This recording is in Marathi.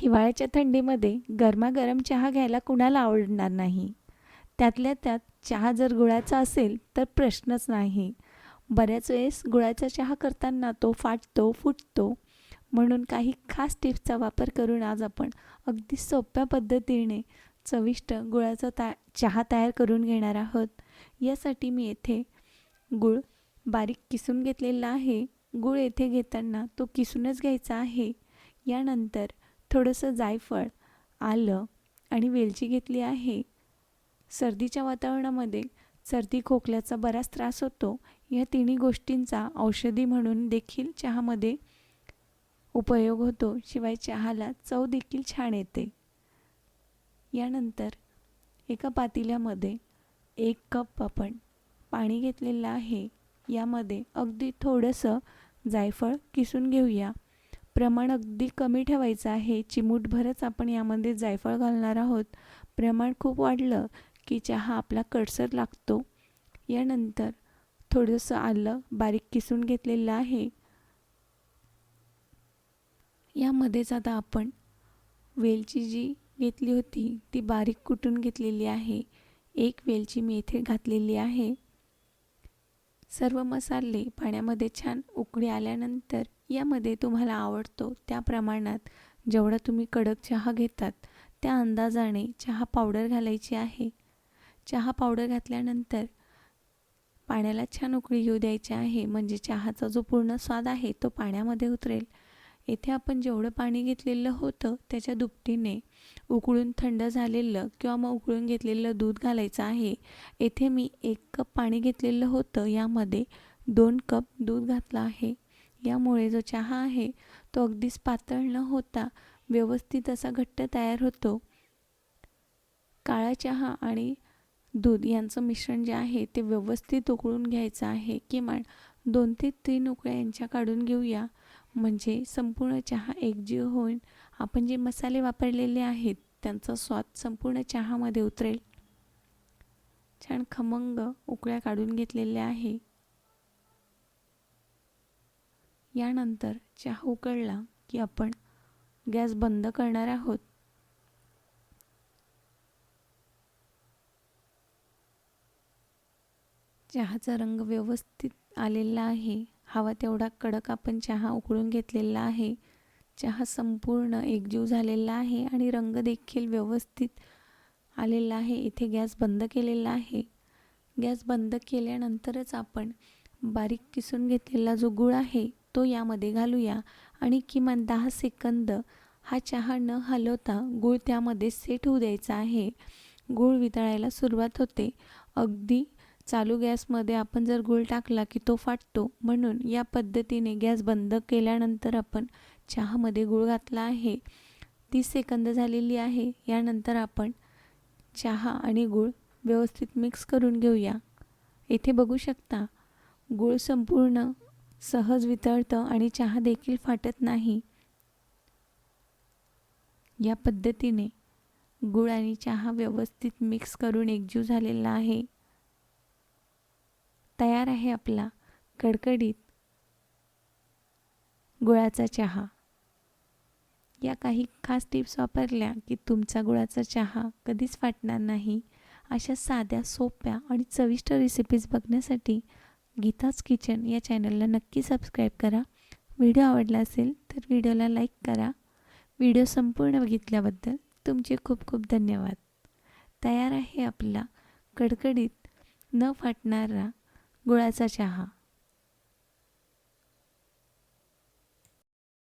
हिवाळ्याच्या थंडीमध्ये गरमागरम चहा घ्यायला कुणाला आवडणार नाही? त्यातल्या त्यात चहा जर गुळाचा असेल तर प्रश्नच नाही. बऱ्याच वेळेस गुळाचा चहा करताना तो फाटतो फुटतो. म्हणून काही खास टिप्सचा वापर करून आज आपण अगदी सोप्या पद्धतीने चविष्ट गुळाचा ता चहा तयार करून घेणार आहोत. यासाठी मी येथे गुळ बारीक किसून घेतलेला आहे. गुळ येथे घेताना तो किसूनच घ्यायचा आहे. यानंतर थोडंसं जायफळ आलं आणि वेलची घेतली आहे. सर्दीच्या वातावरणामध्ये सर्दी खोकल्याचा बराच त्रास होतो. या तिन्ही गोष्टींचा औषधी म्हणून देखील चहामध्ये उपयोग होतो. शिवाय चहाला चव देखील छान येते. यानंतर एका पातेल्यामध्ये एक कप आपण पाणी घेतलेलं आहे. यामध्ये अगदी थोडंसं जायफळ किसून घेऊया. प्रमाण अगदी कमी ठेवायचं आहे. चिमूटभरच आपण यामध्ये जायफळ घालणार आहोत. प्रमाण खूप वाढलं की चहा आपला कडसर लागतो. यानंतर थोडंसं आलं बारीक किसून घेतलेलं आहे. यामध्येच आता आपण वेलची जी घेतली होती ती बारीक कुटून घेतलेली आहे. एक वेलची मी इथे घातलेली आहे. सर्व मसाले पाण्यामध्ये छान उकळी आल्यानंतर यामध्ये तुम्हाला आवडतो त्या प्रमाणात जेवढा तुम्ही कडक चहा घेतात त्या अंदाजाने चहा पावडर घालायची आहे. चहा पावडर घातल्यानंतर पाण्याला छान उकळी येऊ द्यायची आहे म्हणजे चहाचा जो पूर्ण स्वाद आहे तो पाण्यामध्ये उतरेल. येथे आपण जेवढं पाणी घेतलेलं होतं त्याच्या दुपटीने उकळून थंड झालेलं किंवा मग उकळून घेतलेलं दूध घालायचं आहे. येथे मी एक कप पाणी घेतलेलं होतं यामध्ये दोन कप दूध घातलं आहे. यामुळे जो चहा आहे तो अगदीच पातळ न होता व्यवस्थित असा घट्ट तयार होतो. काळा चहा आणि दूध यांचं मिश्रण जे आहे ते व्यवस्थित उकळून घ्यायचं आहे. किमान दोन ते तीन उकळ्या यांच्या काढून घेऊया. म्हणजे संपूर्ण चहा एकजीव होऊन आपण जे मसाले वापरलेले आहेत त्यांचा स्वाद संपूर्ण चहामध्ये उतरेल. छान खमंग उकळ्या काढून घेतलेल्या आहे. यानंतर चहा उकळला की आपण गॅस बंद करणार आहोत. चहाचा रंग व्यवस्थित आलेला आहे. हवा तेवढा कडक आपण चहा उकळून घेतलेला आहे. चहा संपूर्ण एकजीव झालेला आहे आणि रंग देखील व्यवस्थित आलेला आहे. इथे गॅस बंद केलेला आहे. गॅस बंद केल्यानंतरच आपण बारीक किसून घेतलेला जो गुळ आहे तो यामध्ये घालूया. आणि किमान दहा सेकंद हा चहा न हलवता गूळ त्यामध्ये सेट होऊ द्यायचा आहे. गूळ वितळायला सुरुवात होते. अगदी चालू गॅसमध्ये आपण जर गूळ टाकला की तो फाटतो म्हणून या पद्धतीने गॅस बंद केल्यानंतर आपण चहामध्ये गूळ घातला आहे. तीस सेकंद झालेली आहे. यानंतर आपण चहा आणि गूळ व्यवस्थित मिक्स करून घेऊया. येथे बघू शकता गूळ संपूर्ण सहज वितळतं आणि चहा देखील फाटत नाही. या पद्धतीने गूळ आणि चहा व्यवस्थित मिक्स करून एकजीव झालेला आहे. तयार आहे आपला कडकडीत गुळाचा चहा. या काही खास टिप्स वापरल्या की तुमचा गुळाचा चहा कधीच फाटणार नाही. अशा साध्या सोप्या आणि चविष्ट रेसिपीज बघण्यासाठी गीताज किचन या चॅनलला नक्की सबस्क्राईब करा. व्हिडिओ आवडला असेल तर व्हिडिओला लाईक करा. व्हिडिओ संपूर्ण बघितल्याबद्दल तुमचे खूप खूप धन्यवाद. तयार आहे आपला कडकडीत न फाटणारा गुळाचा चहा.